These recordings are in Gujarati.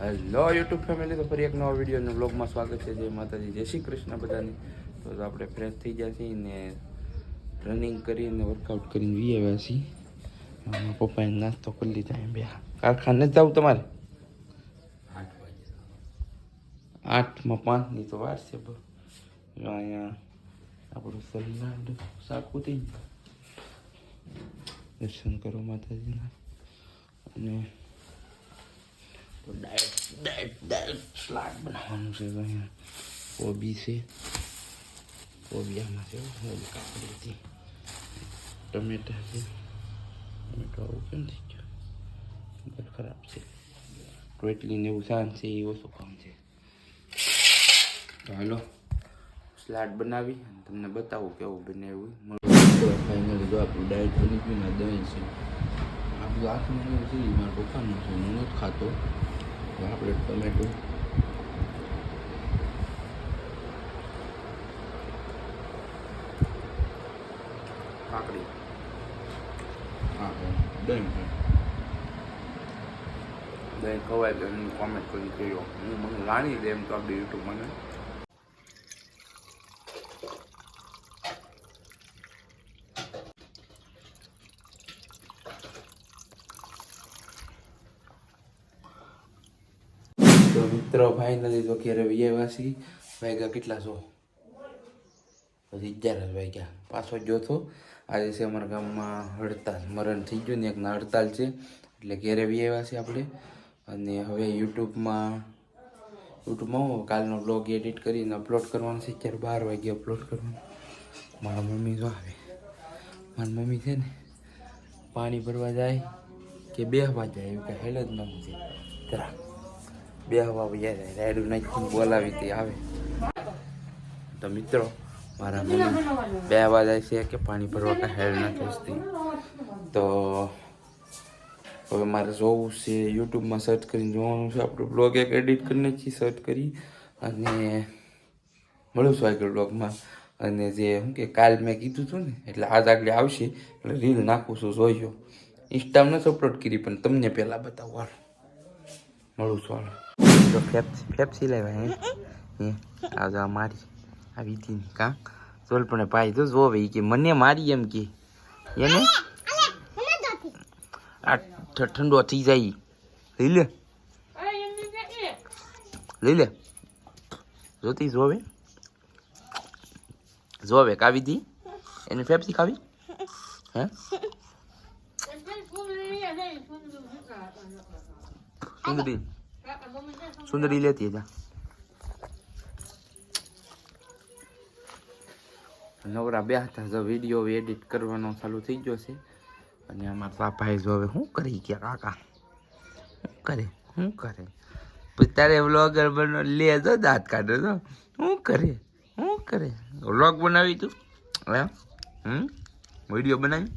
હેલો યુટ્યુબ ફેમિલી તો ફરી એક નવા વીડિયો અને બ્લોગમાં સ્વાગત છે. જય માતાજી, જય શ્રી કૃષ્ણ બધાની. તો આપણે ફ્રેશ થઈ ગયા છીએ ને રનિંગ કરીને વર્કઆઉટ કરીને વી આવ્યા છીએ. પપ્પાએ નાસ્તો કરી લીધા એમ બે. કારખાને જ જવું તમારે? આઠમાં પાંચની તો વાર છે અહીંયા આપણું સલાડ સાકું થઈ દર્શન કરો માતાજીના. અને તો ડાયટ ડાયટ ડાયટ સ્લાડ બનાવવાનું છે અહીંયા કોબી છે કોબી આમાં છે ઓલી કાકડી હતી ટમેટા છે ટમેટો આવું કેમ થઈ ગયો ખરાબ છે રોટલીને એવું શાંત છે એ ઓછું કામ છે તો હાલો સ્લાડ બનાવી અને તમને બતાવું કેવું બનાવ્યું ફાઇનલી જો આપણું ડાયટ બની ગયું ને દહીં છે આ બધું હાથમાં એવું છે મારા પપ્પાનું છે હું નથી ખાતો આપણે ટમેટો કાકડી. હા દહીં દહીં ખવાય તો એમની કોમેન્ટ કરી કહ્યો હું મને રાણી દે એમ તો આપણે યુટ્યુબ મને તો મિત્રો ફાઇનલી તો ઘેરે વિજયવાસી વાગ્યા કેટલા છો? પછી અગિયાર વાગ્યા. પાછો જોતો આજે છે અમારા ગામમાં હડતાલ. મરણ થઈ ગયું ને એકના હડતાલ છે. એટલે ઘેરે વિજયવાસી આપણે. અને હવે યુટ્યુબમાં યુટ્યુબમાં કાલનો બ્લોગ એડિટ કરીને અપલોડ કરવાનો છે. અત્યારે બાર વાગે અપલોડ કરવાનો. મારા મમ્મી જો આવે. મારી મમ્મી છે ને, પાણી ભરવા જાય કે બેહવા જાય એવું કાંઈ હેલ જ ન છે જરા બે હવા જાય, રાયડું નાખીને બોલાવી હતી આવે. તો મિત્રો, મારા મમ્મી બે હવા જાય છે કે પાણી ભરવા કાંઈ હેડ નથી વસતી તો હવે મારે જોવું છે, યુટ્યુબમાં સર્ચ કરીને જોવાનું છે. આપણું બ્લોગ એક એડિટ કરી નાખી સર્ચ કરી અને મળું છું આગળ બ્લોગમાં અને જે શું કે કાલ મેં કીધું હતું ને, એટલે આજ આગળ આવશે, એટલે રીલ નાખું છું જોઈજો ઇન્સ્ટામાં નથી અપલોડ કરી, પણ તમને પહેલાં બતાવું. હાલ. મળું છું, હાલ. તો ફેપ્સી ફેપસી લેવાય હે. હે આ જો મારી આ વિધિની કા? ચોલ પણ પાઈ તો જોવે કે મને મારી એમ કે. એને આ ઠંડો થઈ જાય. લઈ લે. લઈ લે. જોતી જોવે? જોવે કાવી દી એને ફેપસી ખાવી? હે? સુંદરી સુંદરી લેતી જા. નવરા બે હતા જો વીડિયો એડિટ કરવાનો ચાલુ થઈ ગયો છે. અને અમારા પાપાએ જો હવે શું કરી ગયા કાકા? શું કરે? શું કરે? પછી તારે વ્લોગર બનો લે જો દાંત કાઢે તો શું કરે? શું કરે? વ્લોગ બનાવી તું? હે હમ? વીડિયો બનાવી?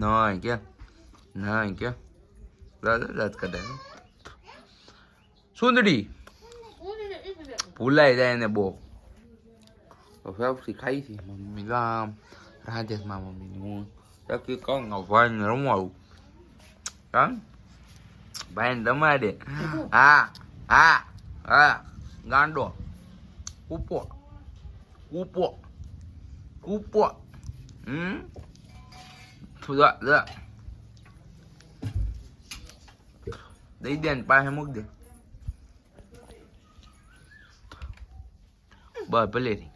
નહીં કે. નહીં કે. દાંત કાઢે. સુંદરી. ભૂલાઈ જાય ને બહુ. ફેફસી ખાઈ છે. મમ્મી રામ રાજેશમાં મમ્મી હું તકી કહું ભાઈને રમાડું. કાં ભાઈને રમાડે. હા હા હા. ગાંડો. કૂપો. કૂપો. કૂપો. હમ? દઈ દે ને પાસે મૂક દે. બસ ભલે રી.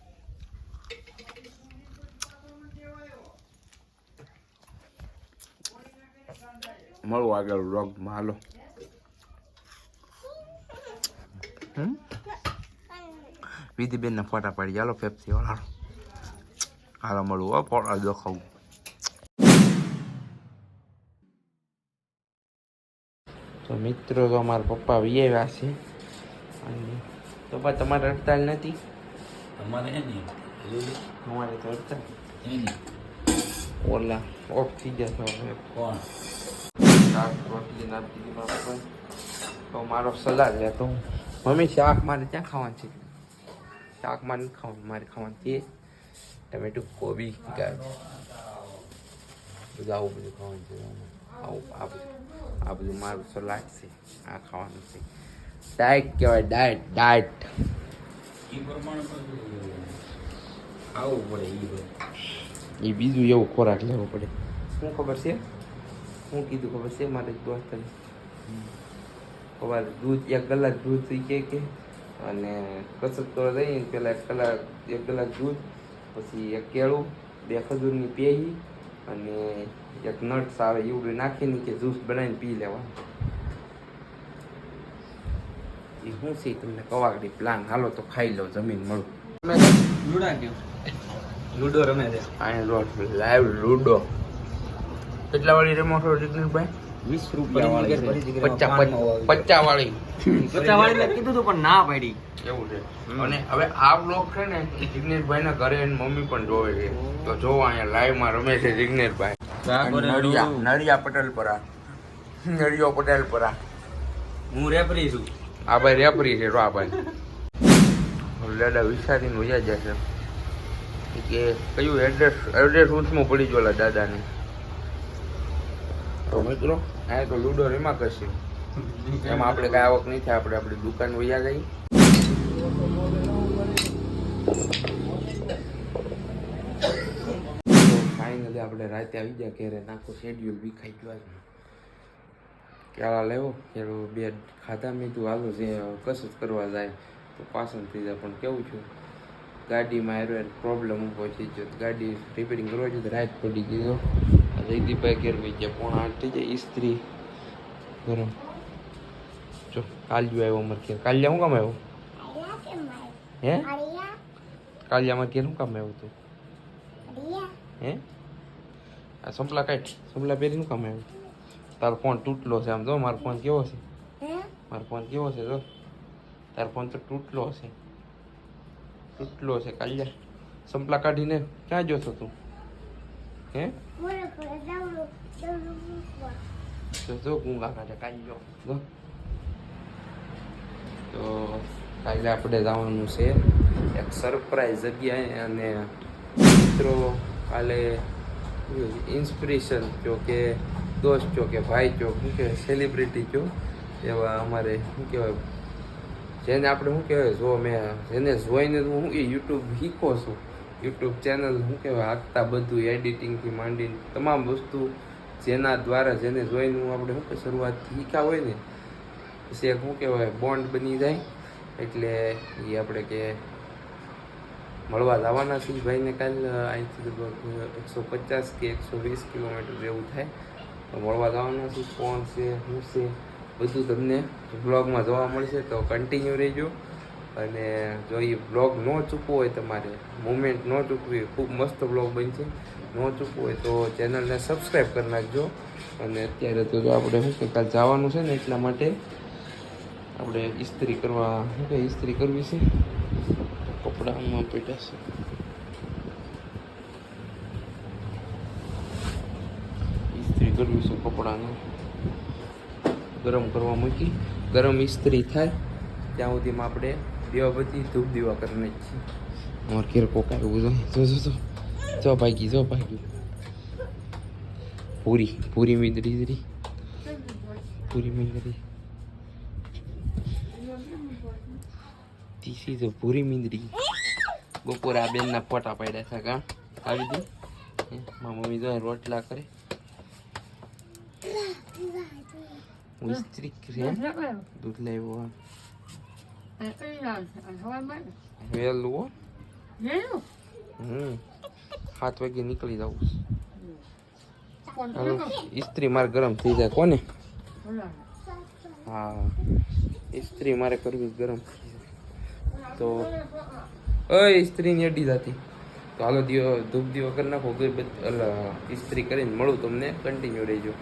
મળું આગળ વ્લોગમાં હાલો. હમ? વિધિબેન ના ફોટા પાડી હાલો પેપ્સી વાળા હાલો. મળવું હો ફોટા દેખાવું. તો મિત્રો તો અમારા પપ્પા વિયેવ્યા છે. અને તો પણ તમારે અડતાલ નથી? અમારે હે ને અમારે તો હડતાલ હે ને ઓલા ઓફ થઈ જશે હવે કોણ શાક રોટલી નાખી દીધી તો મારો સલાદ લે તો મમ્મી શાક મારે ત્યાં ખાવાનું છે શાક મારે ખાવાનું મારે ખાવાનું છે ટમેટું કોબી ગાજર બધું આવું બધું ખાવાનું છે આવું આ બધું આ બધું મારું સલાડ છે આ ખાવાનું છે ડાયટ કહેવાય ડાયટ ડાયટ એ પ્રમાણે ખાવું પડે એ એ બીજું એવું ખોરાક લેવો પડે. શું ખબર છે? શું કીધું ખબર છે? મારે દોસ્તને ખબર દૂધ એક કલાક દૂધ થઈ કે કે અને કસરત તો રહીને પેલા એક કલાક એક કલાક દૂધ પછી એક કેળું બે ખજૂરની પેહી અને એક નટ્સ આવે એવું નાખીને કે જ્યુસ બનાવીને પી લેવાનું. એ હું છે તમને કવાગડી પ્લાન હાલો તો ખાઈ લો જમીન મળું લુડા રમે છે આને રોટ લાઈવ લુડો કેટલા વાળી રમો છો જગદીશભાઈ વીસ રૂપિયા વાળી પચાસ પચાસ વાળી પચાસ વાળી મેં કીધું તું પણ ના પાડી એવું છે અને હવે આ બ્લોગ છે ને જિગ્નેશભાઈ ના ઘરે એની મમ્મી પણ જોવે છે તો જો અહીંયા લાઈવમાં રમે છે જિગ્નેશભાઈ નડિયા નડિયા પટેલપરા નડિયો પટેલપરા હું રેફરી છું આ ભાઈ રેપરી છે આ ભાઈ. દાદા વિચારીને વયા જશે કે કયું એડ્રેસ એડ્રેસ ઊંચમાં પડી ગયેલા દાદાને? તો મિત્રો? આ તો લૂડો રેમાં કરશે. એમાં આપણે કાંઈ આવક નહીં થાય આપણે આપણી દુકાન વૈયા ગઈ. ફાઇનલી આપણે રાતે આવી ગયા ઘેરે નાખો શેડ્યુલ વિખાઈ ગયો કેળા લેવો કેળું બે ખાધા મીધું હાલો જે કસરત કરવા જાય. તો પાસન થઈ જાય. પણ કેવું છું ગાડીમાં એરો પ્રોબ્લેમ ઊભો થઈ ગયો. ગાડી રિપેરિંગ કરવા જોઈએ તો રાત પડી ગયો જયદીપભાઈ ઘેર વહી ગયા. પોણા આઠ થઈ જાય ઇસ્ત્રી ગરમ. જો કાલ્યું આવ્યો અમારે ઘેર. કાલ્યા હું કામ આવ્યો? હે? કાલિયામાં અમારે ઘેર શું કામ આવ્યો તું? હે? આ સંપલા કાઢ સંપલા પહેરીનું કામ આવ્યું? તારો ફોન તૂટલો છે આમ જો મારો ફોન કેવો છે? મારો ફોન કેવો છે જો? તારો ફોન તો તૂટલો છે. તૂટલો છે કાલ્યા. સંપલા કાઢીને ક્યાં જોશો તું? હે? જો ગુંગા કાઢે કાલ્યો. જો. તો કાલે આપણે જવાનું છે એક સરપ્રાઈઝ જગ્યાએ અને મિત્રો કાલે ઇન્સ્પિરેશન કહો કે દોસ્ત છો કે ભાઈ છો? શું કહેવાય સેલિબ્રિટી છો? એવા અમારે, શું કહેવાય? જેને આપણે, શું કહેવાય? જો મેં જેને જોઈને હું એ યુટ્યુબ શીખો છું. યુટ્યુબ ચેનલ શું કહેવાય? હાંકતા બધું એડિટિંગથી માંડીને તમામ વસ્તુ જેના દ્વારા જેને જોઈને હું આપણે, શું કે શરૂઆતથી શીખ્યા હોય ને, પછી એક, શું કહેવાય બોન્ડ બની જાય. એટલે એ આપણે કે મળવા જવાના છીએ. ભાઈને કાલ અહીંથી લગભગ એકસો પચાસ કે એકસો વીસ કિલોમીટર જેવું થાય. મળવા જવાના છું, કોણ છે શું છે, બધું તમને બ્લોગમાં જોવા મળશે, તો કન્ટિન્યુ રહેજો. અને જો એ બ્લોગ ન ચૂકવો હોય તમારે મુમેન્ટ ન ચૂકવી ખૂબ મસ્ત બ્લોગ બનશે. ન ચૂકવું હોય તો ચેનલને સબસ્ક્રાઈબ કરી નાખજો. અને અત્યારે તો જો આપણે શું કે કાલ જવાનું છે ને એટલા માટે, આપણે ઇસ્ત્રી કરવા, શું કે ઇસ્ત્રી કરવી છે? કપડામાં પેટા છે ઇસ્ત્રી કરવી છે, કપડાને. ગરમ કરવા મૂકી, ગરમ ઇસ્ત્રી થાય, ત્યાં સુધીમાં આપણે દીવા બધી ધૂપ દીવા કરીને જ છીએ અમારે ઘેર કોકા એવું જો જો જો. જો ભાગી જો ભાગી. પૂરી પૂરી મીંદડી જરી પૂરી મીંદડી. તીસી તો પૂરી મીંદડી. બપોરે આ બેનના ફોટા પાડ્યા છે કા આવી દી. મારા મમ્મી તો રોટલા કરે. કરે દૂધ લાવ્યો વહેલું હો હમ સાત વાગે નીકળી જવું હાલો ઇસ્ત્રી મારે ગરમ થઈ જાય કોને હા ઇસ્ત્રી મારે કરવી ગરમ તો એ ઇસ્ત્રી ની અડી જતી તો હાલો દીવો ધૂપ દીવો કરી નાખો ઇસ્ત્રી કરીને મળું તમને કન્ટિન્યુ રહેજો